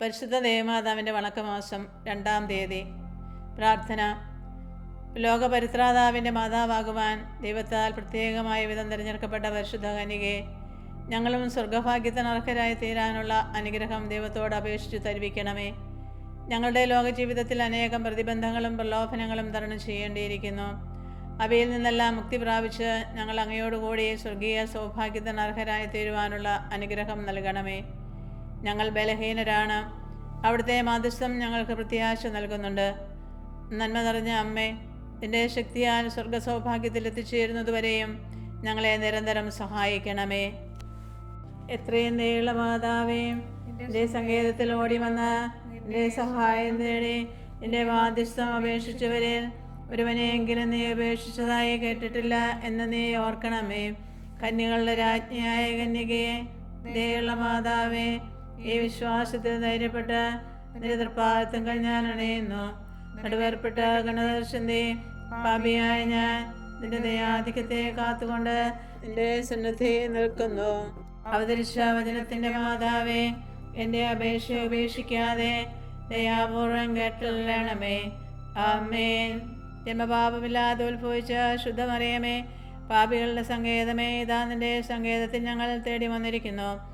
പരിശുദ്ധ ദേവമാതാവിന്റെ വണക്കമാസം രണ്ടാം തീയതി. പ്രാർത്ഥന. ലോകപരിത്രാതാവിന്റെ മാതാവാകുവാൻ ദൈവത്താൽ പ്രത്യേകമായ വിധം തിരഞ്ഞെടുക്കപ്പെട്ട പരിശുദ്ധ കനികയെ ഞങ്ങളും സ്വർഗഭാഗ്യത്തിന് അർഹരായി തീരാനുള്ള അനുഗ്രഹം ദൈവത്തോട് അപേക്ഷിച്ചു തരിവിക്കണമേ ഞങ്ങളുടെ ലോകജീവിതത്തിൽ അനേകം പ്രതിബന്ധങ്ങളും പ്രലോഭനങ്ങളും തരണം ചെയ്യേണ്ടിയിരിക്കുന്നു. അവയിൽ നിന്നെല്ലാം മുക്തി പ്രാപിച്ച് ഞങ്ങൾ അങ്ങയോടുകൂടി സ്വർഗീയ സൗഭാഗ്യത്തിന് അർഹരായി തീരുവാനുള്ള അനുഗ്രഹം നൽകണമേ. ഞങ്ങൾ ബലഹീനരാണ്. അവിടുത്തെ മാധ്യസ്ഥം ഞങ്ങൾക്ക് പ്രത്യാശ നൽകുന്നുണ്ട്. നന്മ നിറഞ്ഞ അമ്മേ നിന്റെ ശക്തിയാൽ സ്വർഗ സൗഭാഗ്യത്തിൽ എത്തിച്ചേരുന്നതുവരെയും ഞങ്ങളെ നിരന്തരം സഹായിക്കണമേ. എത്രയും നീള മാതാവേ എന്റെ സങ്കേതത്തിൽ ഓടി വന്ന എന്റെ സഹായം തേടി എന്റെ മാധ്യസ്ഥം അപേക്ഷിച്ചവരിൽ ഒരുവനെയെങ്കിലും നീ അപേക്ഷിച്ചതായി കേട്ടിട്ടില്ല എന്ന് നീ ഓർക്കണമേ. കന്യകളുടെ രാജ്ഞിയായ കന്യകയെ ദയുള്ള മാതാവേ ഈ വിശ്വാസത്തിൽ ധൈര്യപ്പെട്ട് നിന്റെ തൃപ്പാദത്തങ്ങൾ ഞാൻ അണയുന്നു. നടുവേർപ്പെട്ട ഗണദർശന്റെ പാപിയായ ഞാൻ നിന്റെ ദയാധിക്യത്തെ കാത്തുകൊണ്ട് നിന്റെ സന്നദ്ധി നിൽക്കുന്നു. അവതരിച്ച വചനത്തിന്റെ മാതാവേ എന്റെ അപേക്ഷ ഉപേക്ഷിക്കാതെ ദയാപൂർവം കേട്ടണമേ ആമേൻ. ജന്മപാപമില്ലാതെ ഉത്ഭവിച്ച ശുദ്ധമറിയമേ പാപികളുടെ സങ്കേതമേ ഇതാ നിന്റെ സങ്കേതത്തിൽ ഞങ്ങൾ തേടി വന്നിരിക്കുന്നു.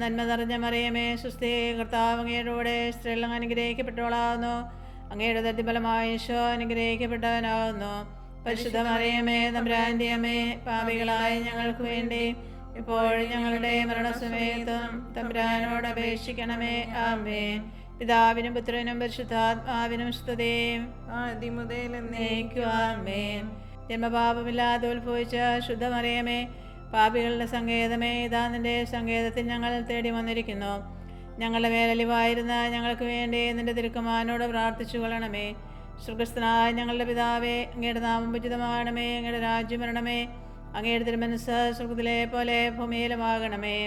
നന്മ നിറഞ്ഞ മറിയമേ സുസ്ഥി കർത്താവ് അങ്ങയുടെ സ്ത്രീകൾ അനുഗ്രഹിക്കപ്പെട്ടവളാകുന്നു. അങ്ങയുടെ ദത്തിഫലമായ ഈശോ അനുഗ്രഹിക്കപ്പെട്ടവനാകുന്നു. പരിശുദ്ധ മറിയമേ തമ്പുരാന്റെ അമ്മേ പാപികളായ ഞങ്ങൾക്ക് വേണ്ടി ഇപ്പോൾ ഞങ്ങളുടെ മരണസമയത്തും തമ്പ്രാനോട് അപേക്ഷിക്കണമേ. ആമേ പിതാവിനും പുത്രനും പരിശുദ്ധാത്മാവിനും മുതൽ എന്നേക്കുവാമേ ജന്മപാപമില്ലാതെ ഉത്ഭവിച്ച ശുദ്ധമറിയമേ പാപികളുടെ സങ്കേതമേ ഇതാ നിന്റെ സങ്കേതത്തിൽ ഞങ്ങൾ തേടി വന്നിരിക്കുന്നു. ഞങ്ങളുടെ മേലലിവായിരുന്ന ഞങ്ങൾക്ക് വേണ്ടി നിന്റെ തിരുക്കുമാനോട് പ്രാർത്ഥിച്ചു കൊള്ളണമേ. സുഖസ്ഥനായ ഞങ്ങളുടെ പിതാവേ അങ്ങയുടെ നാമം ഉചിതമാകണമേ അങ്ങയുടെ രാജ്യം വരണമേ. അങ്ങയുടെ തിരുമനസ് സുഖത്തിലെ പോലെ ഭൂമിയിലുമാകണമേ.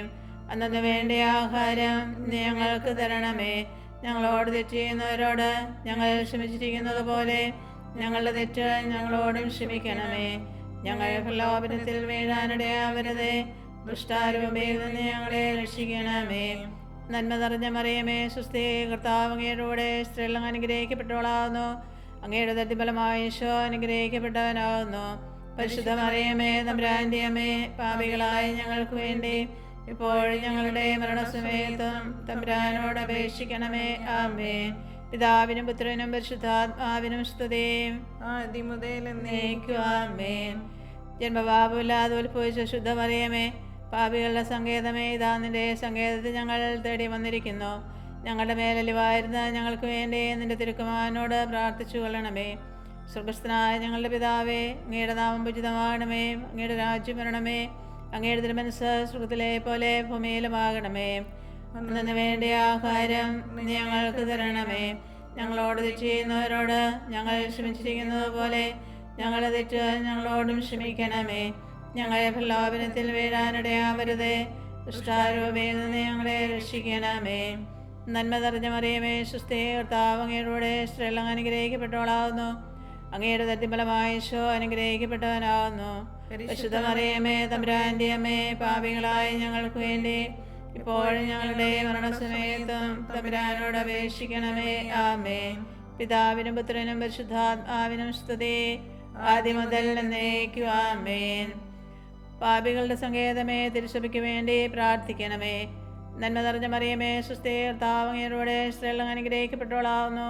അന്നു വേണ്ട ആഹാരം ഞങ്ങൾക്ക് തരണമേ. ഞങ്ങളോട് തെറ്റ് ഞങ്ങൾ ക്ഷമിച്ചിരിക്കുന്നത് പോലെ ഞങ്ങളുടെ തെറ്റ് ഞങ്ങളോടും ക്ഷമിക്കണമേ. ഞങ്ങൾ പ്രലോഭനത്തിൽ വീഴാനിടയാവരുതേ ദുഷ്ടാരൂപയിൽ നിന്ന് ഞങ്ങളെ രക്ഷിക്കണമേ. നന്മ നിറഞ്ഞ മറിയമേ സുസ്ഥി കർത്താവ് അങ്ങയുടെ സ്ത്രീകൾ അനുഗ്രഹിക്കപ്പെട്ടവളാകുന്നു അങ്ങയുടെ തട്ടിഫലമായ ഈശോ അനുഗ്രഹിക്കപ്പെട്ടവനാകുന്നു പരിശുദ്ധ മറിയമേ നമ്പ്രാന്റെ അമ്മേ പാപികളായ ഞങ്ങൾക്ക് വേണ്ടി ഇപ്പോഴും ഞങ്ങളുടെ മരണസമയത്തും തമ്പ്രാനോട് അപേക്ഷിക്കണമേ. ആമേ പിതാവിനും പുത്രനും പരിശുദ്ധാത്മാവിനും സ്തുതേം. ജന്മബാബുല്ലാതെ ഉത്ഭവിച്ച ശുദ്ധമറിയമേ. പാപികളുടെ സങ്കേതമേ ഇതാ നിന്റെ സങ്കേതത്തിൽ ഞങ്ങൾ തേടി വന്നിരിക്കുന്നു. ഞങ്ങളുടെ മേലലിവായിരുന്ന ഞങ്ങൾക്ക് വേണ്ടി നിന്റെ തിരുക്കുമാനോട് പ്രാർത്ഥിച്ചു കൊള്ളണമേ. സ്വർഗസ്ഥനായ ഞങ്ങളുടെ പിതാവേ അങ്ങയുടെ നാമം ഉചിതമാകണമേ. അങ്ങയുടെ രാജ്യം വരണമേ. അങ്ങയുടെ തിരുമനസ് സുഖത്തിലെ പോലെ ഭൂമിയിലുമാകണമേ. അന്നു വേണ്ട ആഹാരം ഞങ്ങൾക്ക് തരണമേ. ഞങ്ങളോട് ചെയ്യുന്നവരോട് ഞങ്ങൾ ക്ഷമിച്ചിരിക്കുന്നത് പോലെ ഞങ്ങൾ തെറ്റ് ഞങ്ങളോടും ക്ഷമിക്കണമേ. ഞങ്ങളെ പ്രലോഭനത്തിൽ വീഴാനിടയാവരുതേ ദുഷ്ടാരൂപയിൽ നിന്ന് ഞങ്ങളെ രക്ഷിക്കണമേ. നന്മ നിറഞ്ഞ മറിയമേ സുസ്ഥേ അങ്ങയുടെ സ്ത്രീകൾ അനുഗ്രഹിക്കപ്പെട്ടവളാവുന്നു. അങ്ങയുടെ തട്ടിഫലമായ അനുഗ്രഹിക്കപ്പെട്ടവനാവുന്നു. പരിശുദ്ധ മറിയമേ തമ്പുരാന്റെ അമ്മേ പാപികളായ ഞങ്ങൾക്ക് വേണ്ടി ഇപ്പോഴും ഞങ്ങളുടെ മരണസമയത്തും തമ്പുരാനോട് അപേക്ഷിക്കണമേ. ആമേ പിതാവിനും പുത്രനും പരിശുദ്ധാത്മാവിനും സ്തുതി. ആദ്യം മുതൽ എന്നേക്കും ആമേൻ. പാപികളുടെ സങ്കേതമേ തിരുസഭയ്ക്ക് വേണ്ടി പ്രാർത്ഥിക്കണമേ. നന്മ നിറഞ്ഞ മറിയമേ സുസ്ഥേ കർത്താവങ്ങയുടെ സ്ത്രീകൾ അനുഗ്രഹിക്കപ്പെട്ടവളാവുന്നു.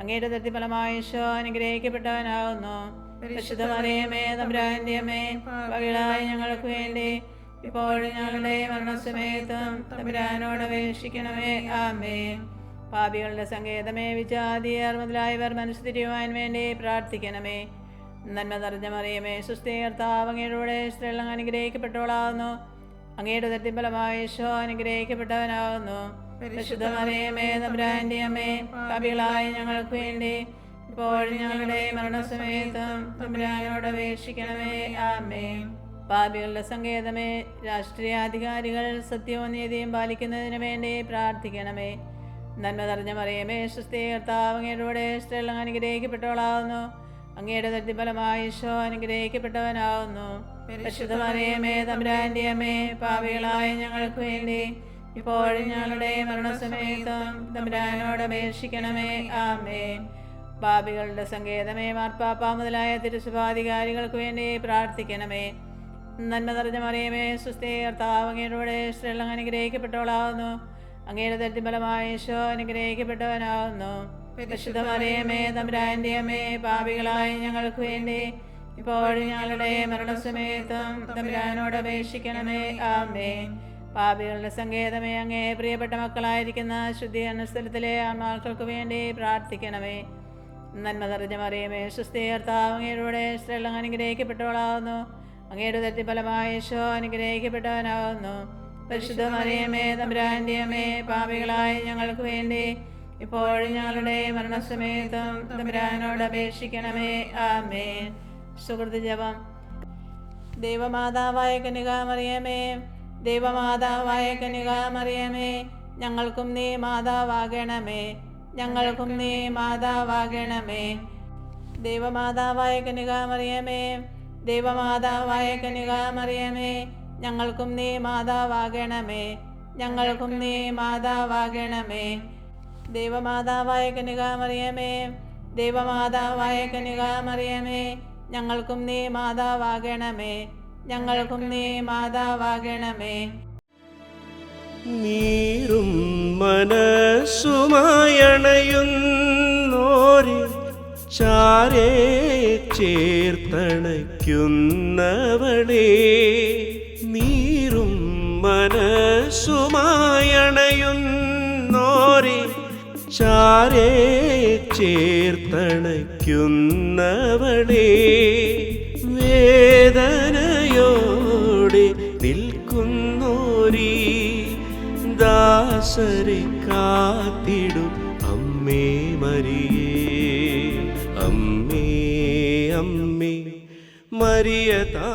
അങ്ങയുടെ തൃപ്തിഫലമായ ഈശോ അനുഗ്രഹിക്കപ്പെട്ടവനാവുന്നു. പരിശുദ്ധ മറിയമേ തമ്പുരാന്റെ ഞങ്ങൾക്ക് വേണ്ടി ഇപ്പോഴും ഞങ്ങളുടെ മരണസമയത്തും തമ്പുരാനോട് അപേക്ഷിക്കണമേ. ആമേ പാപികളുടെ സങ്കേതമേ വിജാതിയർ മുതലായവർ മനസ്സുതിരിയുവാൻ വേണ്ടി പ്രാർത്ഥിക്കണമേ. നന്മ നിറഞ്ഞ മറിയമേ സുസ്ഥീർത്താവ് അങ്ങയുടെ സ്ത്രീകൾ അനുഗ്രഹിക്കപ്പെട്ടവളാകുന്നു. അങ്ങയുടെ തട്ടിഫലമായ ഈശോ അനുഗ്രഹിക്കപ്പെട്ടവനാകുന്നു. പരിശുദ്ധ മറിയമേ തമ്പുരാന്റെ അമ്മേ പാപികളായ ഞങ്ങൾക്ക് വേണ്ടി ഇപ്പോൾ ഞങ്ങളുടെ മരണസമയത്തും തമ്പുരാനോട് അപേക്ഷിക്കണമേ. ആമേ പാപികളുടെ സങ്കേതമേ രാഷ്ട്രീയാധികാരികൾ സത്യവും നീതിയും പാലിക്കുന്നതിന് വേണ്ടി പ്രാർത്ഥിക്കണമേ. നന്മ നിറഞ്ഞ മറിയമേ സുസ്ഥീ കർത്താവ് അങ്ങയുടെ സ്ത്രീകൾ അനുഗ്രഹിക്കപ്പെട്ടവളാവുന്നു അങ്ങയുടെ തട്ടിഫലമായി ഈശോ അനുഗ്രഹിക്കപ്പെട്ടവനാവുന്നു പരിശുദ്ധ മറിയമേ തമ്പുരാന്റെ അമ്മേ പാപികളായ ഞങ്ങൾക്ക് വേണ്ടി ഇപ്പോഴും ഞങ്ങളുടെ മരണസമയത്തും തമ്പുരാനോട് അപേക്ഷിക്കണമേ. ആമേ പാപികളുടെ സങ്കേതമേ മാർപ്പാപ്പ മുതലായ തിരുസുഭാധികാരികൾക്ക് വേണ്ടി പ്രാർത്ഥിക്കണമേ. നന്മ നിറഞ്ഞ മറിയമേ സുസ്ഥേ കർത്താവ് അങ്ങയുടെ സ്ത്രീകൾ അനുഗ്രഹിക്കപ്പെട്ടവളാവുന്നു. അങ്ങയുടെ ഈശോ അനുഗ്രഹിക്കപ്പെട്ടവനാവുന്നു. പരിശുദ്ധ മറിയമേ തമ്പുരാന്റെ അമ്മേ പാപികളായ ഞങ്ങൾക്ക് വേണ്ടി ഇപ്പോഴും ഞങ്ങളുടെ മരണസമയത്തും തമ്പുരാനോട് അപേക്ഷിക്കണമേ. ആമേ പാപികളുടെ സങ്കേതമേ അങ്ങേ പ്രിയപ്പെട്ട മക്കളായിരിക്കുന്ന ശുദ്ധീകരണ സ്ഥലത്തിലെ ആത്മാക്കൾക്ക് വേണ്ടി പ്രാർത്ഥിക്കണമേ. നന്മ നിറഞ്ഞ മറിയമേ സുസ്ഥീകർത്താവ് അങ്ങയുടെ സ്ത്രീകൾ അങ്ങയുടെ തട്ടിഫലമായ യേശോ അനുഗ്രഹിക്കപ്പെട്ടവനാകുന്നു പരിശുദ്ധ മറിയമേ തമ്പുരാന്റെ അമ്മേ പാപികളായ ഞങ്ങൾക്ക് വേണ്ടി ഇപ്പോഴും ഞങ്ങളുടെ മരണസമയത്തും തമ്പുരാനോട് അപേക്ഷിക്കണമേ. ആമേ സുഹൃത്ത് ജപം. ദൈവമാതാവായ കന്യകാമറിയമേ ദൈവമാതാവായ കന്യകാമറിയമേ ഞങ്ങൾക്കും നീ മാതാവാകണമേ ഞങ്ങൾക്കും നീ മാതാവാകണമേ. ദൈവമാതാവായ കന്യകാമറിയമേ ദൈവമാതാവായ കന്യകാമറിയമേ ഞങ്ങൾക്കും നീ മാതാവാകണമേ ഞങ്ങൾക്കും നീ മാതാവാകണമേ. ദൈവമാതാവായ കന്യകാമറിയമേ ദൈവമാതാവായ കന്യകാമറിയമേ ഞങ്ങൾക്കും നീ മാതാവാകണമേ ഞങ്ങൾക്കും നീ മാതാവാകണമേ. നീരും മനസ്സുമായണയുന്നോരെ ചാരേ ചേർത്തണയ്ക്കുന്നവളേ നീറും മനസ്സുമായണയുന്നോരെ ചാരേ ചേർത്തണയ്ക്കുന്നവളെ വേദനയോടെ നിൽക്കുന്നോരീ ദാസരെ കാത്തിടും അമ്മേ മരിയേ. അമ്മേ അമ്മേ മരിയ താ